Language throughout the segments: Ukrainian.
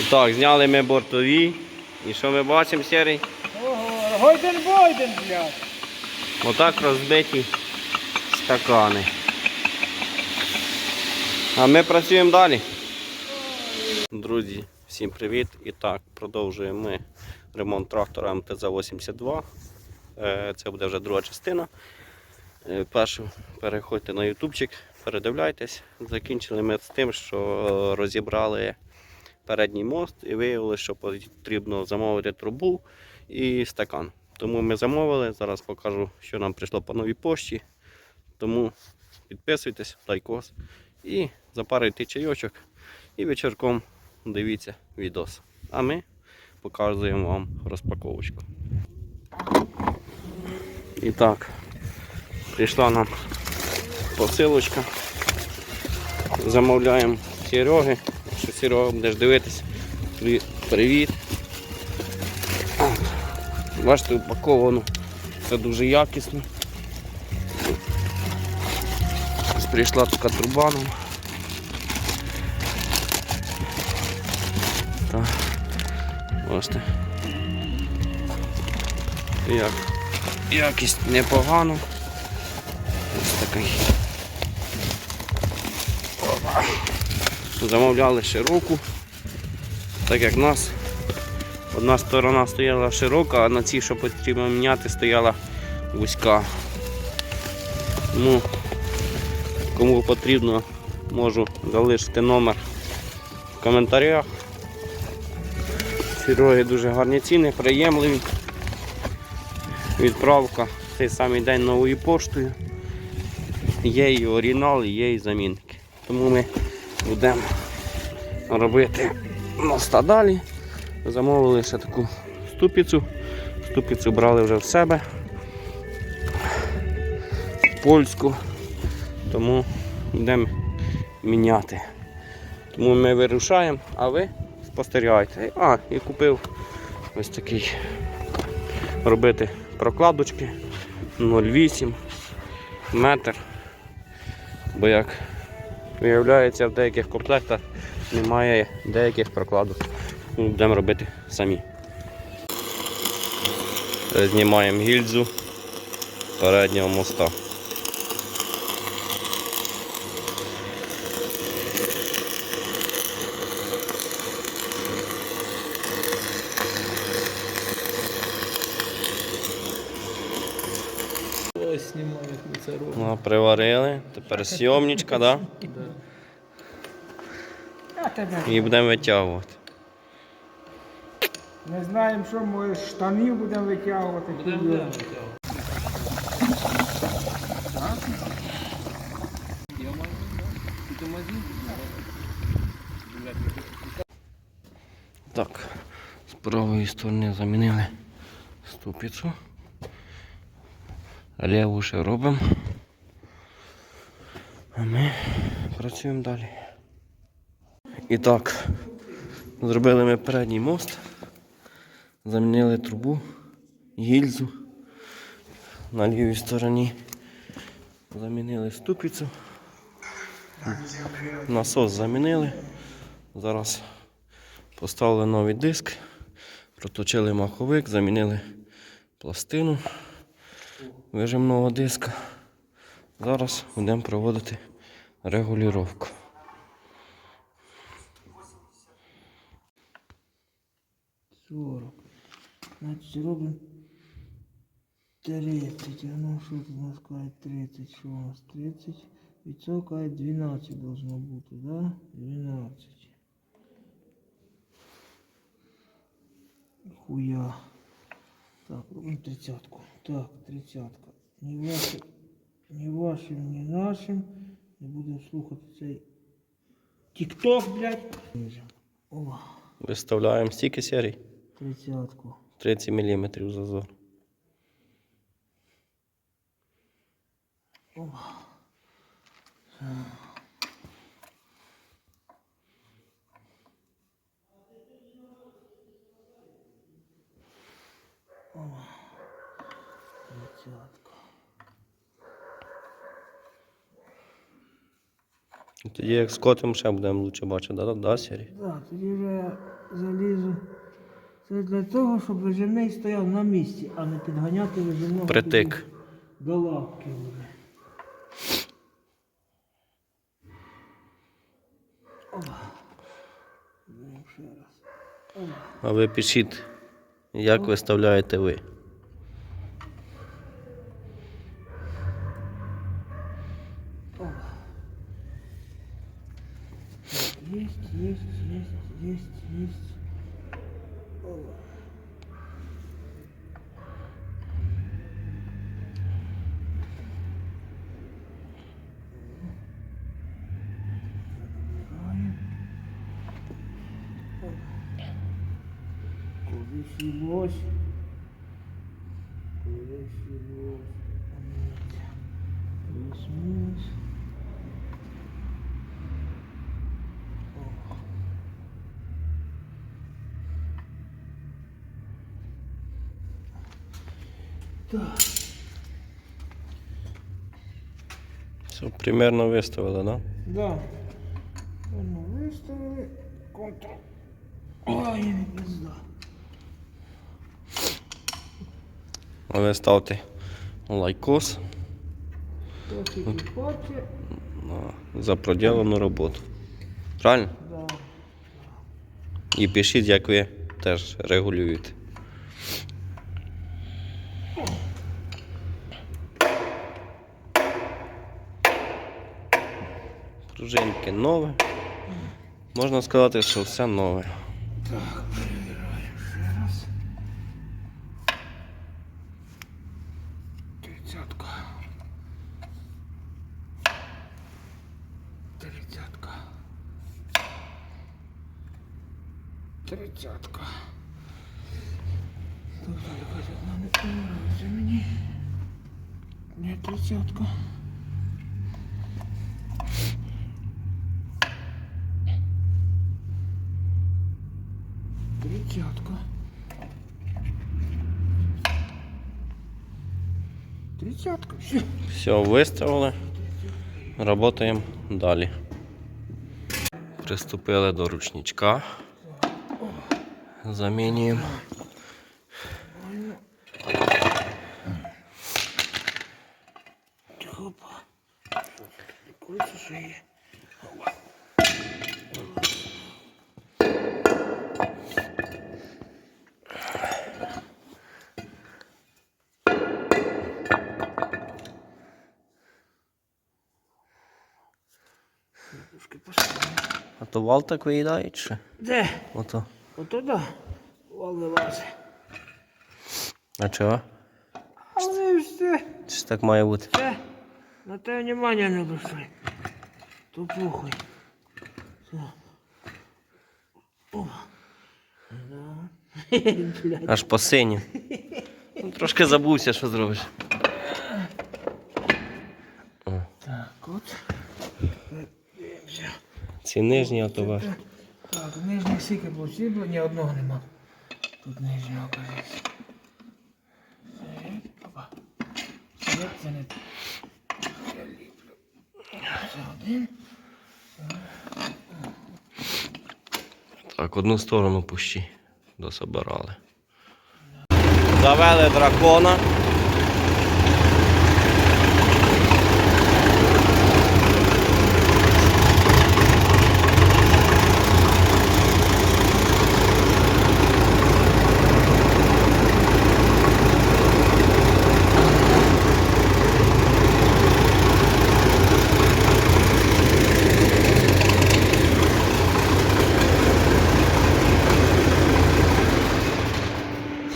І так, зняли ми бортові. І що ми бачимо, Сірий? Ого, гойден бойден, блядь. Отак розбиті стакани. А ми працюємо далі. Друзі, всім привіт! І так, продовжуємо ми ремонт трактора МТЗ-82. Е, Це буде вже друга частина. Е, Першу переходьте на ютубчик, передивляйтесь. Закінчили ми з тим, що розібрали передній мост і виявили, що потрібно замовити трубу і стакан. Тому ми замовили. Зараз покажу, що нам прийшло по новій пошті. Тому підписуйтесь, лайкос і запарюйте чайочок. І вечірком дивіться відос. А ми показуємо вам розпаковочку. І так, прийшла нам посилочка. Замовляємо Сереги. Якщо Серега будеш дивитись, тобі привіт. Бачите, упаковано. Все дуже якісно. Прийшла така труба нам. Бачите. Як. Якість непогана. Ось такий. Замовляли широку, так як в нас Одна сторона стояла широка, а на цій, що потрібно міняти, стояла вузька. Ну, кому потрібно, можу залишити номер в коментарях. Сіроги дуже гарні ціни, приємливі. Відправка в цей самий день новою поштою. Є і оригінал, є і замінки. Тому ми будемо робити моста далі. Замовили ще таку ступицю. Ступицю брали вже в себе. Польську. Тому йдемо міняти. Тому ми вирушаємо, а ви спостерігайте. А, і купив ось такий робити прокладочки 0,8 метр. Бо як виявляється в деяких комплектах немає деяких прокладок. Ну, Будемо робити самі. Знімаємо гільзу переднього моста. Ось знімають ми це робимо. Ну, приварили. Тепер сйомничка, да? Тебе І будемо витягувати. не знаємо, що ми з штанів будемо витягувати. Так, з правої сторони замінили ступицю. Ліву ще робимо. А ми працюємо далі. І так, зробили ми передній мост, замінили трубу, гільзу. На лівій стороні замінили ступицю. Насос замінили. Зараз Поставили новий диск, проточили маховик, замінили пластину вижимного диска. Зараз будемо проводити регулювання. Сорок. Значить, робимо 30. А ну що тут у нас каже 30? Що у нас 30? Від цього каже 12 должно бути, да? 12. Хуя. Так, робимо тридцятку. Так, тридцятка. Ні вашим, ні вашим, ні нашим. Не будемо слухати цей тік-ток, блядь. О, Виставляємо стільки серій. Тридцятку. 30 мм зазор. Тоді як скотимо ще будемо лучше бачити, да, да, Сірі? Да, тоді вже залізу. Це для того, щоб вижимний стояв на місці, а не підганяти вижимного Притик. до лапки. А ви пишіть, як виставляєте ви. Опа. Есть, есть, есть, есть, Olá. Conhecimos, conhecimos, conhecimos. Так, Все, примерно виставили, так? да. Ну, виставили. Контрол. Ой, не пизда. Да? Ви ставте лайкос за проділену роботу. Правильно? да. І пишіть, як ви теж регулюєте. Пружинки нове. Можна сказати, що все нове. Так, перевіряємо ще раз. Тридцятка. Тридцятка. Тридцятка. Тут якась одна не подобається мені. Не. Тридцятка. Тридцятка. Все. Виставили. Работаємо далі. Приступили до ручничка. Замінюємо. Опа. Кольцо ще є. То вал так виїдає чи? Де? Ото. Ото да. Вал вилазить. А чого? Але все. Чи так має бути? Все. На те внимання не обращай. То похуй. Все. О. Да. Аж по синю. Ну, Трошки забувся, що зробиш. Ці нижні, а то ваш. Так, нижніх сіки посібло, ні одного нема. Тут нижнього кажеться. Опа. Це це не. Я ліплю. Це один. Так, одну сторону пущі. Дособирали. Завели дракона.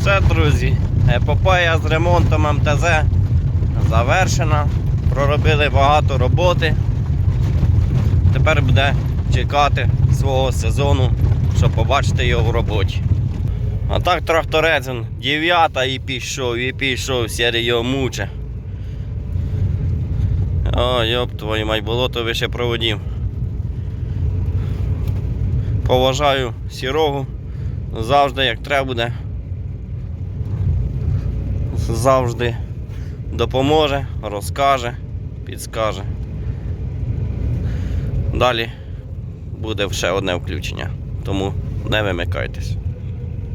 Все, друзі, епопея з ремонтом МТЗ завершена. Проробили багато роботи. Тепер буде чекати свого сезону, щоб побачити його в роботі. А так тракторець він 9 і пішов, і пішов, сірий його муче. О, йоп, твою мать, болото вище проводів. Поважаю сірогу. Завжди як треба буде. Завжди допоможе, розкаже, підскаже. Далі буде ще одне включення. Тому не вимикайтесь.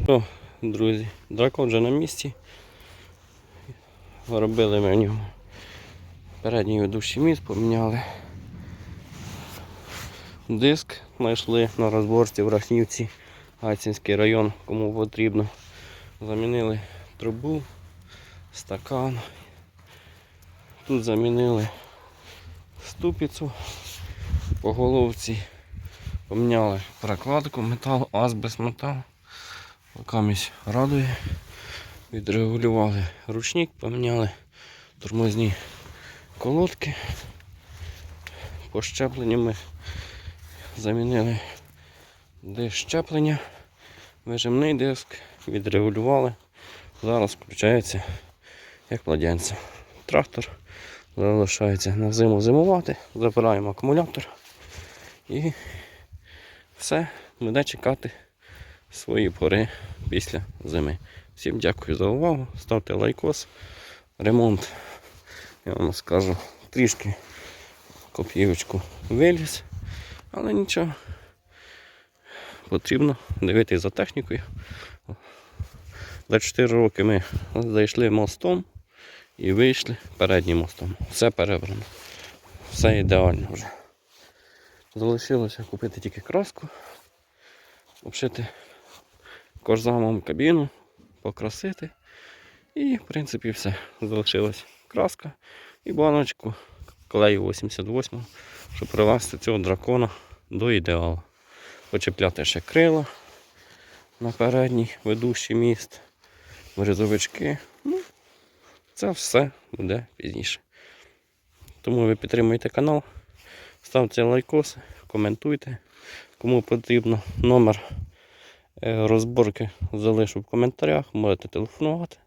О, друзі, дракон вже на місці. Робили ми в ньому передній ведучий міст, поміняли диск, знайшли на розборці в Рахнівці, Гайцинський район, кому потрібно. Замінили трубу, стакан. Тут замінили ступицю по головці. Поміняли прокладку метал, азбест метал. Камість радує. Відрегулювали ручник, поміняли тормозні колодки. По щепленню ми замінили диск щеплення, вижимний диск, відрегулювали. Зараз включається як младенця. Трактор залишається на зиму зимувати, забираємо акумулятор і все, буде чекати свої пори після зими. Всім дякую за увагу. Ставте лайкос. Ремонт, я вам скажу, трішки копійочку виліз, але нічого. Потрібно дивитися за технікою. За 4 роки ми зайшли мостом і вийшли переднім мостом. Все перебрано. Все ідеально вже. Залишилося купити тільки краску, обшити кожзамом кабіну, покрасити. І, в принципі, все. Залишилась краска і баночку клею 88, щоб привести цього дракона до ідеалу. Почепляти ще крила на передній ведущий міст, березовички. Ну, це все буде пізніше. Тому ви підтримуйте канал, ставте лайкоси, коментуйте. Кому потрібно номер е, розборки залишу в коментарях, можете телефонувати.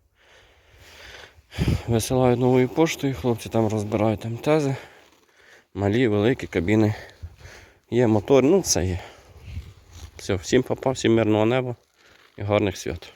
Висилаю новою поштою, хлопці там розбирають там. Малі, великі кабіни. Є мотор, ну все є. Все, всім папа, всім мирного неба і гарних свят.